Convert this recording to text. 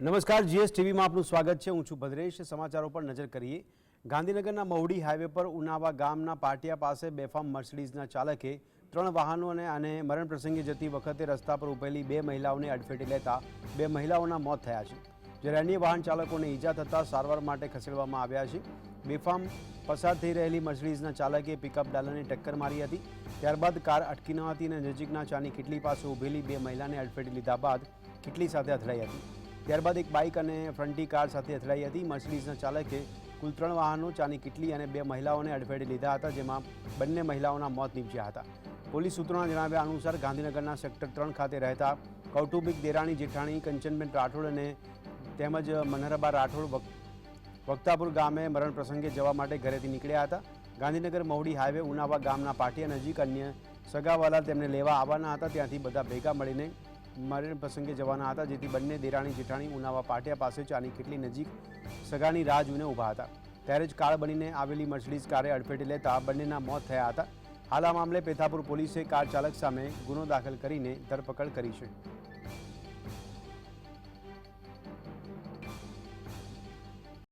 નમસ્કાર, જીએસ ટીવીમાં આપનું સ્વાગત છે. હું છું ભદ્રેશ. સમાચારો પર નજર કરીએ. ગાંધીનગરના મહુડી હાઈવે પર ઉનાવા ગામના પાટિયા પાસે બેફામ મર્સિડીઝના ચાલકે ત્રણ વાહનોને અને મરણ પ્રસંગે જતી વખતે રસ્તા પર ઉભેલી બે મહિલાઓને અડફેટે લેતા બે મહિલાઓના મોત થયા છે. જ્યારે અન્ય વાહન ચાલકોને ઈજા થતાં સારવાર માટે ખસેડવામાં આવ્યા છે. બેફામ પસાર થઈ રહેલી મર્સિડીઝના ચાલકે પિકઅપ ડાલરને ટક્કર મારી હતી. ત્યારબાદ કાર અટકી ન હતી અને નજીકના ચાની કેટલી પાસે ઊભેલી બે મહિલાને અડફેટી લીધા બાદ કીટલી સાથે અથડાઈ હતી. ત્યારબાદ એક બાઇક અને ફ્રન્ટી કાર સાથે અથડાઈ હતી. મર્સિડીઝના ચાલકે કુલ ત્રણ વાહનો, ચાની કિટલી અને બે મહિલાઓને અડફેટે લીધા હતા, જેમાં બંને મહિલાઓના મોત નીપજ્યા હતા. પોલીસ સૂત્રોના જણાવ્યા અનુસાર ગાંધીનગરના સેક્ટર ત્રણ ખાતે રહેતા કૌટુંબિક દેરાણી જેઠાણી, કંચનબેન રાઠોડ અને તેમજ મનહરબા રાઠોડ વક- વક્તાપુર ગામે મરણ પ્રસંગે જવા માટે ઘરેથી નીકળ્યા હતા. ગાંધીનગર મહુડી હાઈવે ઉનાવા ગામના પાટિયા નજીક અન્ય સગાવાલા તેમને લેવા આવવાના હતા. ત્યાંથી બધા ભેગા મળીને મરણ પ્રસંગે જવાના હતા, જેથી બંને દેરાણી જેઠાણી ઉનાવા પાટિયા પાસે ચાની કેટલી નજીક સગાની રાહ જોઈને ઊભા હતા. ત્યારે જ કાર બનીને આવેલી મર્સિડીઝ કારે અડફેટે લેતા બંનેના મોત થયા હતા. હાલ આ મામલે પેથાપુર પોલીસે કાર ચાલક સામે ગુનો દાખલ કરીને ધરપકડ કરી છે.